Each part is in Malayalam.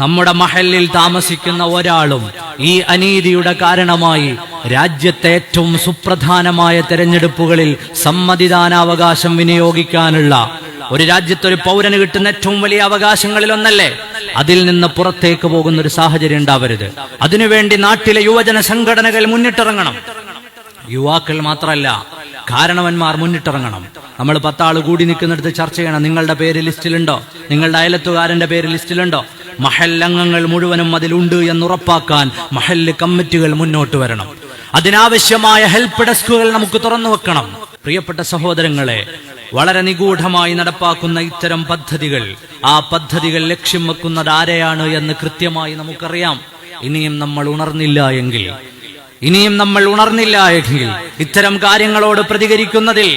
നമ്മുടെ മഹലിൽ താമസിക്കുന്ന ഒരാളും ഈ അനീതിയുടെ കാരണമായി രാജ്യത്തെ ഏറ്റവും സുപ്രധാനമായ തെരഞ്ഞെടുപ്പുകളിൽ സമ്മതിദാനാവകാശം വിനിയോഗിക്കാനുള്ള ഒരു രാജ്യത്തൊരു പൗരന് കിട്ടുന്ന ഏറ്റവും വലിയ അവകാശങ്ങളിൽ ഒന്നല്ലേ? അതിൽ നിന്ന് പുറത്തേക്ക് പോകുന്ന ഒരു സാഹചര്യം ഉണ്ടാവരുത്. അതിനുവേണ്ടി നാട്ടിലെ യുവജന സംഘടനകൾ മുന്നിട്ടിറങ്ങണം. യുവാക്കൾ മാത്രമല്ല കാരണവന്മാർ മുന്നിട്ടിറങ്ങണം. നമ്മൾ പത്താൾ കൂടി നിൽക്കുന്നിടത്ത് ചർച്ച ചെയ്യണം. നിങ്ങളുടെ പേര് ലിസ്റ്റിലുണ്ടോ? നിങ്ങളുടെ അയലത്തുകാരന്റെ പേര് ലിസ്റ്റിലുണ്ടോ? മഹല്ലംഗങ്ങൾ മുഴുവനും അതിലുണ്ട് എന്ന് ഉറപ്പാക്കാൻ മഹല്ല് കമ്മിറ്റികൾ മുന്നോട്ട് വരണം. അതിനാവശ്യമായ ഹെൽപ്പ് ഡെസ്കുകൾ നമുക്ക് തുറന്നു വെക്കണം. പ്രിയപ്പെട്ട സഹോദരങ്ങളെ വളരെ നിഗൂഢമായി നടപ്പാക്കുന്ന ഇത്തരം പദ്ധതികൾ ആ പദ്ധതികൾ ലക്ഷ്യം വെക്കുന്നത് ആരെയാണ് എന്ന് കൃത്യമായി നമുക്കറിയാം. ഇനിയും നമ്മൾ ഉണർന്നില്ല എങ്കിൽ ഇനിയും നമ്മൾ ഉണർന്നില്ല എങ്കിൽ ഇത്തരം കാര്യങ്ങളോട് പ്രതികരിക്കുന്നതിൽ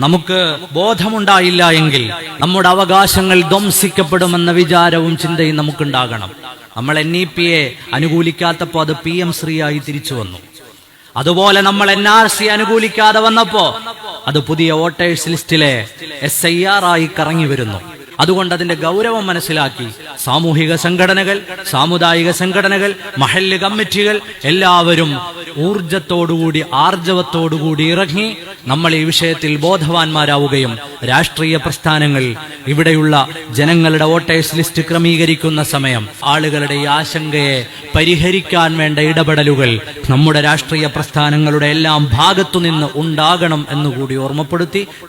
നമുക്ക് ബോധമുണ്ടായില്ല എങ്കിൽ നമ്മുടെ അവകാശങ്ങൾ ധ്വംസിക്കപ്പെടുമെന്ന വിചാരവും ചിന്തയും നമുക്കുണ്ടാകണം. നമ്മൾ എൻ ഇ പി എ അനുകൂലിക്കാത്തപ്പോൾ അത് പി എം ശ്രീയായി തിരിച്ചു വന്നു. അതുപോലെ നമ്മൾ എൻ ആർ സി അനുകൂലിക്കാതെ വന്നപ്പോ അത് പുതിയ വോട്ടേഴ്സ് ലിസ്റ്റിലെ എസ് ഐ ആർ ആയി കറങ്ങി വരുന്നു. അതുകൊണ്ട് അതിന്റെ ഗൗരവം മനസ്സിലാക്കി. സാമൂഹിക സംഘടനകൾ സാമുദായിക സംഘടനകൾ മഹല്ല് കമ്മിറ്റികൾ എല്ലാവരും ഊർജത്തോടുകൂടി ആർജവത്തോടുകൂടി ഇറങ്ങി നമ്മൾ ഈ വിഷയത്തിൽ ബോധവാന്മാരാവുകയും രാഷ്ട്രീയ പ്രസ്ഥാനങ്ങൾ ഇവിടെയുള്ള ജനങ്ങളുടെ വോട്ടേഴ്സ് ലിസ്റ്റ് ക്രമീകരിക്കുന്ന സമയം ആളുകളുടെ ഈ ആശങ്കയെ പരിഹരിക്കാൻ വേണ്ട ഇടപെടലുകൾ നമ്മുടെ രാഷ്ട്രീയ പ്രസ്ഥാനങ്ങളുടെ എല്ലാം ഭാഗത്തുനിന്ന് ഉണ്ടാകണം എന്നുകൂടി ഓർമ്മപ്പെടുത്തി